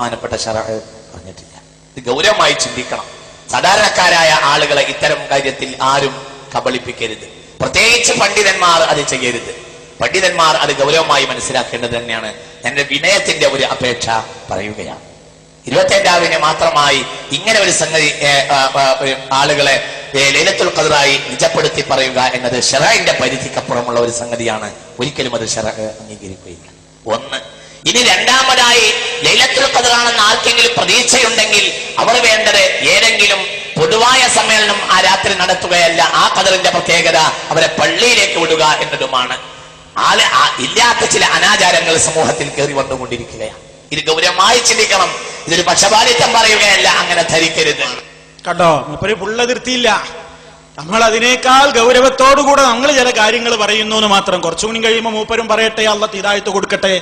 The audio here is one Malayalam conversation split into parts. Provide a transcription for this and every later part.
ബഹുമാനപ്പെട്ട ഷറ പറഞ്ഞിട്ടില്ല. ഇത് ഗൗരവമായി ചിന്തിക്കണം. സാധാരണക്കാരായ ആളുകളെ ഇത്തരം കാര്യത്തിൽ ആരും കബളിപ്പിക്കരുത്. പ്രത്യേകിച്ച് പണ്ഡിതന്മാർ അത് ചെയ്യരുത്. പണ്ഡിതന്മാർ അത് ഗൗരവമായി മനസ്സിലാക്കേണ്ടത് തന്നെയാണ്. എന്റെ വിനയത്തിന്റെ ഒരു അപേക്ഷ പറയുകയാണ്. ഇരുപത്തിയഞ്ചാവിന് മാത്രമായി ഇങ്ങനെ ഒരു സംഗതി ആളുകളെ ലേലത്തുൽ ഖദറായി നിജപ്പെടുത്തി പറയുക എന്നത് ഷെറൈന്റെ പരിധിക്കപ്പുറമുള്ള ഒരു സംഗതിയാണ്. ഒരിക്കലും അത് ഷെറ അംഗീകരിക്കുകയില്ല. ഒന്ന് ഇനി രണ്ടാമതായി ലൈലത്തുൽ കതിറാണെന്ന് ആർക്കെങ്കിലും പ്രതീക്ഷയുണ്ടെങ്കിൽ അവർ വേണ്ടത് ഏതെങ്കിലും പൊതുവായ സമ്മേളനം ആ രാത്രി നടത്തുകയല്ല. ആ കതിറിന്റെ പ്രത്യേകത അവരെ പള്ളിയിലേക്ക് വിടുക എന്നതുമാണ്. ആൾ ഇല്ലാത്ത ചില അനാചാരങ്ങൾ സമൂഹത്തിൽ കയറി വന്നുകൊണ്ടിരിക്കുകയാണ്. ഇത് ഗൗരവമായി ചിന്തിക്കണം. ഇതൊരു പക്ഷപാതിത്വം പറയുകയല്ല അങ്ങനെ ധരിക്കരുത്. കണ്ടോ? മൂപ്പര് പുള്ള നിർത്തിയില്ല നമ്മൾ അതിനേക്കാൾ ഗൗരവത്തോടുകൂടെ നമ്മൾ ചില കാര്യങ്ങൾ പറയുന്നു എന്ന് മാത്രം കുറച്ചുകൂടി കഴിയുമ്പോൾ മൂപ്പരും പറയട്ടെ അള്ള തീരായത്ത് കൊടുക്കട്ടെ.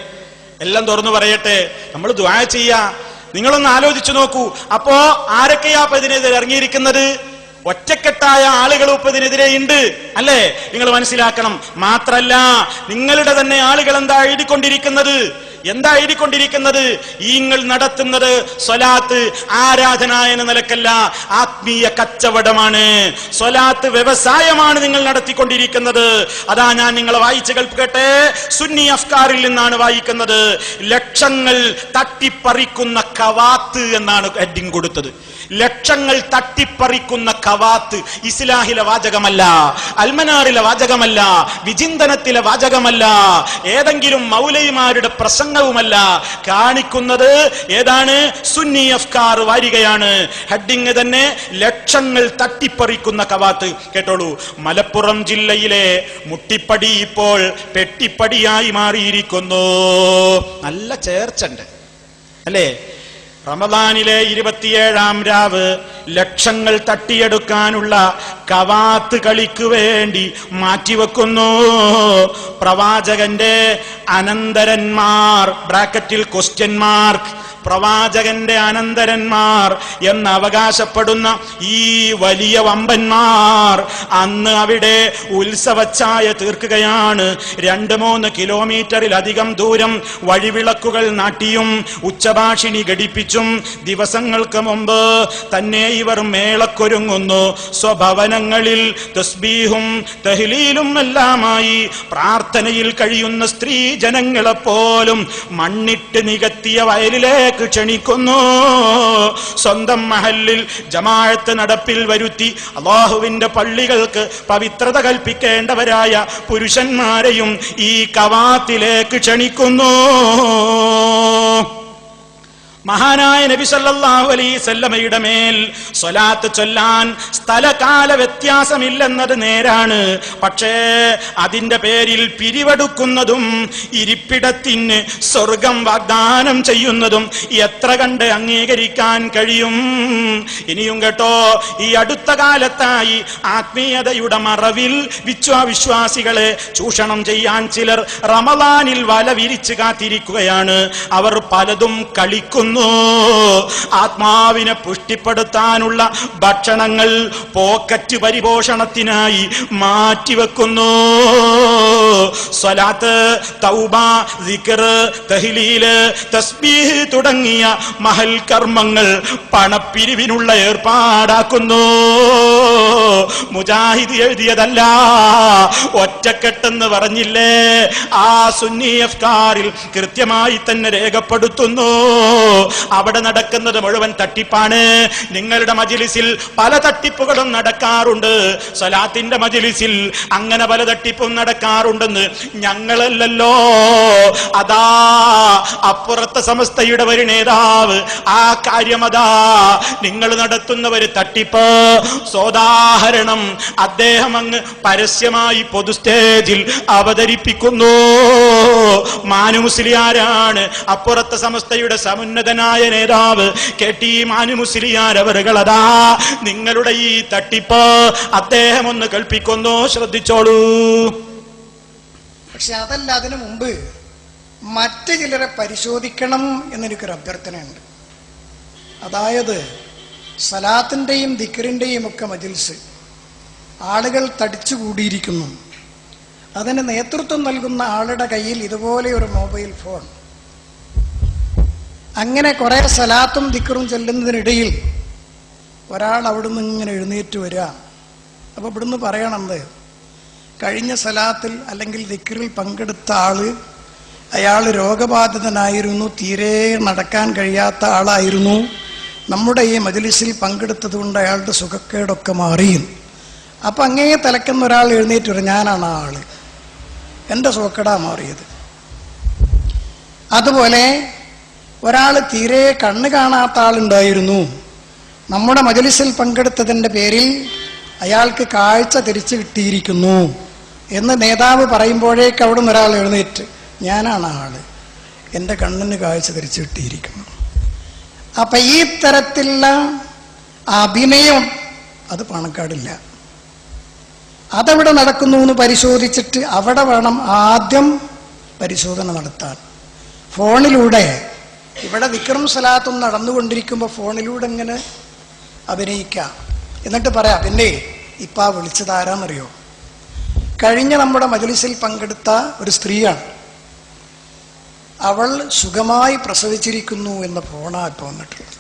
എല്ലാം തുറന്നു പറയട്ടെ. നമ്മൾ ദ്വാ ചെയ്യാ. നിങ്ങളൊന്ന് ആലോചിച്ചു നോക്കൂ. അപ്പോ ആരൊക്കെയാ അപ്പൊ ഇതിനെതിരെ ഇറങ്ങിയിരിക്കുന്നത്? ഒറ്റക്കെട്ടായ ആളുകൾ ഇപ്പൊ ഇതിനെതിരെ ഉണ്ട് അല്ലേ? നിങ്ങൾ മനസ്സിലാക്കണം. മാത്രല്ല നിങ്ങളുടെ തന്നെ ആളുകൾ എന്താ എഴുതിക്കൊണ്ടിരിക്കുന്നത്? എന്താ എഴുതിക്കൊണ്ടിരിക്കുന്നത് ഈങ്ങൾ നടത്തുന്നത് സ്വലാത്ത് ആരാധന എന്ന നിലക്കല്ല ആത്മീയ കച്ചവടമാണ്. സ്വലാത്ത് വ്യവസായമാണ് നിങ്ങൾ നടത്തിക്കൊണ്ടിരിക്കുന്നത്. അതാ ഞാൻ നിങ്ങളെ വായിച്ചു കേൾക്കട്ടെ സുന്നി അഫ്കാറിൽ നിന്നാണ് വായിക്കുന്നത്. ലക്ഷങ്ങൾ തട്ടിപ്പറിക്കുന്ന കവാത്ത് എന്നാണ് ഹെഡിങ് കൊടുത്തത്. ലക്ഷങ്ങൾ തട്ടിപ്പറിക്കുന്ന കവാത്ത് ഇസ്ലാഹിലെ വാചകമല്ല അൽമനാറിലെ വാചകമല്ല വിചിന്തനത്തിലെ വാചകമല്ല ഏതെങ്കിലും മൗലയിമാരുടെ പ്രസംഗവുമല്ല. കാണിക്കുന്നത് ഏതാണ്? സുന്നി അഫ്കാർ വാരികയാണ്. ഹെഡിങ് തന്നെ ലക്ഷങ്ങൾ തട്ടിപ്പറിക്കുന്ന കവാത്ത്. കേട്ടോളൂ മലപ്പുറം ജില്ലയിലെ മുട്ടിപ്പടി ഇപ്പോൾ പെട്ടിപ്പടിയായി മാറിയിരിക്കുന്നു. നല്ല ചേർച്ചണ്ട്. അല്ലേ? റമദാനിലെ ഇരുപത്തിയേഴാം രാവ് ലക്ഷങ്ങൾ തട്ടിയെടുക്കാനുള്ള കവാത്ത് കളിക്ക് വേണ്ടി മാറ്റിവെക്കുന്നു. പ്രവാചകന്റെ അനന്തരന്മാർ ബ്രാക്കറ്റിൽ ക്വസ്റ്റ്യൻ മാർക്ക് പ്രവാചകന്റെ അനന്തരന്മാർ എന്ന് അവകാശപ്പെടുന്ന ഈ വലിയ വമ്പന്മാർ അന്ന് അവിടെ ഉത്സവച്ചായ തീർക്കുകയാണ്. രണ്ട് മൂന്ന് കിലോമീറ്ററിലധികം ദൂരം വഴിവിളക്കുകൾ നാട്ടിയും ഉച്ചഭാഷിണി ഘടിപ്പിച്ചും. ദിവസങ്ങൾക്ക് മുമ്പ് തന്നെ ഇവർ മേളക്കൊരുങ്ങുന്നു. സ്വഭവനങ്ങളിൽ തസ്ബീഹും തഹ്ലീലും എല്ലാമായി പ്രാർത്ഥനയിൽ കഴിയുന്ന സ്ത്രീ ജനങ്ങളെപ്പോലും മണ്ണിട്ട് നികത്തിയ വയലിലേക്ക് ക്ഷണിക്കുന്നു. സ്വന്തം മഹലിൽ ജമാഅത്ത് നടപ്പിൽ വരുത്തി അള്ളാഹുവിന്റെ പള്ളികൾക്ക് പവിത്രത കൽപ്പിക്കേണ്ടവരായ പുരുഷന്മാരെയും ഈ കവാത്തിലേക്ക് ക്ഷണിക്കുന്നു. മഹാനായ നബി സല്ലല്ലാഹു അലൈഹി സല്ലമയുടെ മേൽ സ്വലാത്ത് ചൊല്ലാൻ സ്ഥലകാല വ്യത്യാസമില്ലെന്നത് നേരാണ്. പക്ഷേ അതിന്റെ പേരിൽ പിരിവെടുക്കുന്നതും ഇരിപ്പിടത്തിന് സ്വർഗം വാഗ്ദാനം ചെയ്യുന്നതും എത്ര കണ്ട് അംഗീകരിക്കാൻ കഴിയും? ഇനിയും കേട്ടോ ഈ അടുത്ത കാലത്തായി ആത്മീയതയുടെ മറവിൽ വിശ്വാവിശ്വാസികളെ ചൂഷണം ചെയ്യാൻ ചിലർ റമദാനിൽ വല വിരിച്ചു കാത്തിരിക്കുകയാണ്. അവർ പലതും കളിക്കുന്നു ആത്മാവിനെ പുഷ്ടിപ്പെടുത്താനുള്ള ഭക്ഷണങ്ങൾ പോക്കറ്റ് പരിപോഷണത്തിനായി മാറ്റിവെക്കുന്നു. സ്വലാത്ത് തൗബ തഹ്ലീൽ തസ്ബീഹ് തുടങ്ങിയ മഹൽ കർമ്മങ്ങൾ പണപ്പിരിവിനുള്ള ഏർപ്പാടാക്കുന്നു. മുജാഹിദ് എഴുതിയതല്ല. ഒറ്റക്കെട്ടെന്ന് പറഞ്ഞില്ലേ? ആ സുന്നി അഫ്കാറിൽ കൃത്യമായി തന്നെ രേഖപ്പെടുത്തുന്നു. അവിടെ നടക്കുന്നത് മുഴുവൻ തട്ടിപ്പാണ്. നിങ്ങളുടെ മജിലിസിൽ പല തട്ടിപ്പുകളും നടക്കാറുണ്ട്. സലാത്തിന്റെ മജിലിസിൽ അങ്ങനെ പല തട്ടിപ്പും നടക്കാറുണ്ടെന്ന് ഞങ്ങളല്ലല്ലോ. അതാ അപ്പുറത്തെ സമസ്തയുടെ ഒരു നേതാവ്. ആ കാര്യമതാ നിങ്ങൾ നടത്തുന്ന ഒരു തട്ടിപ്പ്. സോദാഹരണം അദ്ദേഹം അങ്ങ് പരസ്യമായി പൊതു സ്റ്റേജിൽ അവതരിപ്പിക്കുന്നു. മാനുമുസ്ലിയാരാണ് അപ്പുറത്തെ സമസ്തയുടെ സമുന്നതനായ നേതാവ് കെ ടി മാനുമുസ്ലിയാർ അതാ നിങ്ങളുടെ ഈ തട്ടിപ്പ്. അദ്ദേഹം ഒന്ന് കൽപ്പിക്കുന്നു ശ്രദ്ധിച്ചോളൂ. പക്ഷെ അതല്ല അതിനു മുമ്പ് മറ്റു ചിലരെ പരിശോധിക്കണം എന്നെനിക്കൊരു അഭ്യർത്ഥനയുണ്ട്. അതായത് സലാത്തിന്റെയും ദിക്കറിന്റെയും ഒക്കെ മജിൽസ് ആളുകൾ തടിച്ചുകൂടിയിരിക്കുന്നു അതിന് നേതൃത്വം നൽകുന്ന ആളുടെ കയ്യിൽ ഇതുപോലെ ഒരു മൊബൈൽ ഫോൺ. അങ്ങനെ കുറെ സലാത്തും ദിക്കറും ചെല്ലുന്നതിനിടയിൽ ഒരാൾ അവിടുന്ന് ഇങ്ങനെ എഴുന്നേറ്റ് വരിക. അപ്പൊ ഇവിടുന്ന് പറയണത് കഴിഞ്ഞ സലാത്തിൽ അല്ലെങ്കിൽ ദിക്കറിൽ പങ്കെടുത്ത ആൾ അയാൾ രോഗബാധിതനായിരുന്നു തീരെ നടക്കാൻ കഴിയാത്ത ആളായിരുന്നു. നമ്മുടെ ഈ മജലിസിൽ പങ്കെടുത്തത് കൊണ്ട് അയാളുടെ സുഖക്കേടൊക്കെ മാറിയും അപ്പൊ അങ്ങേ തലക്കുന്ന ഒരാൾ എഴുന്നേറ്റ് വരും ഞാനാണ് ആ ആൾ. എന്റെ സുഖക്കേടാ മാറിയത്. അതുപോലെ ഒരാൾ തീരെ കണ്ണ് കാണാത്ത ആളുണ്ടായിരുന്നു. നമ്മുടെ മജലിസിൽ പങ്കെടുത്തതിന്റെ പേരിൽ അയാൾക്ക് കാഴ്ച തിരിച്ചു കിട്ടിയിരിക്കുന്നു എന്ന് നേതാവ് പറയുമ്പോഴേക്ക് അവിടെ നിന്ന് ഒരാൾ എഴുന്നേറ്റ് ഞാനാണ് ആൾ. എന്റെ കണ്ണിന് കാഴ്ച തിരിച്ചു കിട്ടിയിരിക്കുന്നു. അപ്പം ഈ തരത്തിലുള്ള അഭിനയം അത് പണക്കാടില്ല. അതെവിടെ നടക്കുന്നു എന്ന് പരിശോധിച്ചിട്ട് അവിടെ വേണം ആദ്യം പരിശോധന നടത്താൻ. ഫോണിലൂടെ ഇവിടെ വിക്രം സലാത്തും നടന്നുകൊണ്ടിരിക്കുമ്പോൾ ഫോണിലൂടെ എങ്ങനെ അഭിനയിക്കാം? എന്നിട്ട് പറയാം പിന്നെ ഇപ്പം ആ വിളിച്ചത് ആരാന്നറിയോ? കഴിഞ്ഞ നമ്മുടെ മജലിസിൽ പങ്കെടുത്ത ഒരു സ്ത്രീയാണ്. അവൾ സുഖമായി പ്രസവിച്ചിരിക്കുന്നു എന്ന ഫോണാ ഇപ്പോൾ വന്നിട്ടുള്ളത്.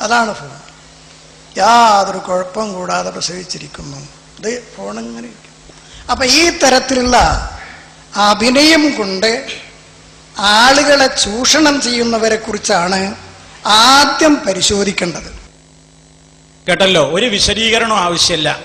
അതാണ് ഫോൺ. യാതൊരു കുഴപ്പം കൂടാതെ പ്രസവിച്ചിരിക്കുന്നു. ഇത് ഇരിക്കും. അപ്പൊ ഈ തരത്തിലുള്ള അഭിനയം കൊണ്ട് ആളുകളെ ചൂഷണം ചെയ്യുന്നവരെ കുറിച്ചാണ് ആദ്യം പരിശോധിക്കേണ്ടത്. കേട്ടല്ലോ ഒരു വിശദീകരണം ആവശ്യമില്ല.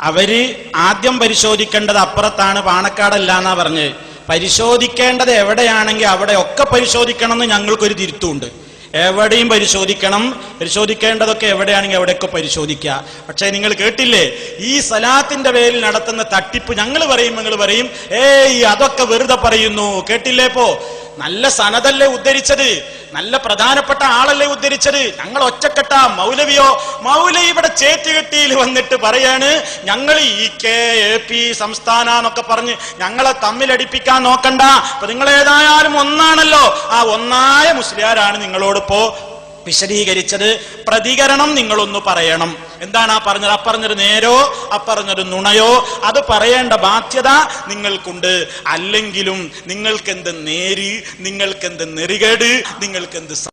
അവർ ആദ്യം പരിശോധിക്കേണ്ടത് അപ്പുറത്താണ് പാണക്കാടല്ല എന്നാ പറഞ്ഞ് പരിശോധിക്കേണ്ടത് എവിടെയാണെങ്കിൽ അവിടെ ഒക്കെ പരിശോധിക്കണം എന്ന് ഞങ്ങൾക്കൊരു തിരുത്തുണ്ട്. എവിടെയും പരിശോധിക്കണം. പരിശോധിക്കേണ്ടതൊക്കെ എവിടെയാണെങ്കിൽ എവിടെയൊക്കെ പരിശോധിക്കുക. പക്ഷേ നിങ്ങൾ കേട്ടില്ലേ? ഈ സലാത്തിന്റെ പേരിൽ നടത്തുന്ന തട്ടിപ്പ് ഞങ്ങൾ പറയും നിങ്ങൾ പറയും. ഏയ് അതൊക്കെ വെറുതെ പറയുന്നു. കേട്ടില്ലേ ഇപ്പോ? നല്ല സനതല്ലേ ഉദ്ധരിച്ചത്? നല്ല പ്രധാനപ്പെട്ട ആളല്ലേ ഉദ്ധരിച്ചത്? ഞങ്ങൾ ഒറ്റക്കെട്ട മൗലവിയോ? മൗലവി ഇവിടെ ചേറ്റുകെട്ടിയിൽ വന്നിട്ട് പറയാണ് ഞങ്ങൾ ഈ കെ എ പി സംസ്ഥാന എന്നൊക്കെ പറഞ്ഞ് ഞങ്ങളെ തമ്മിലടിപ്പിക്കാൻ നോക്കണ്ട. അപ്പൊ നിങ്ങൾ ഏതായാലും ഒന്നാണല്ലോ. ആ ഒന്നായ മുസ്ലിയാരാണ് നിങ്ങളോടിപ്പോ വിശദീകരിച്ചത് പ്രതികരണം നിങ്ങളൊന്ന് പറയണം. എന്താണ് ആ പറഞ്ഞത്? അപ്പറഞ്ഞൊരു നേരോ? അപ്പറഞ്ഞൊരു നുണയോ? അത് പറയേണ്ട ബാധ്യത നിങ്ങൾക്കുണ്ട്. അല്ലെങ്കിലും നിങ്ങൾക്കെന്ത് നേര്? നിങ്ങൾക്കെന്ത് നെറികേട്? നിങ്ങൾക്കെന്ത്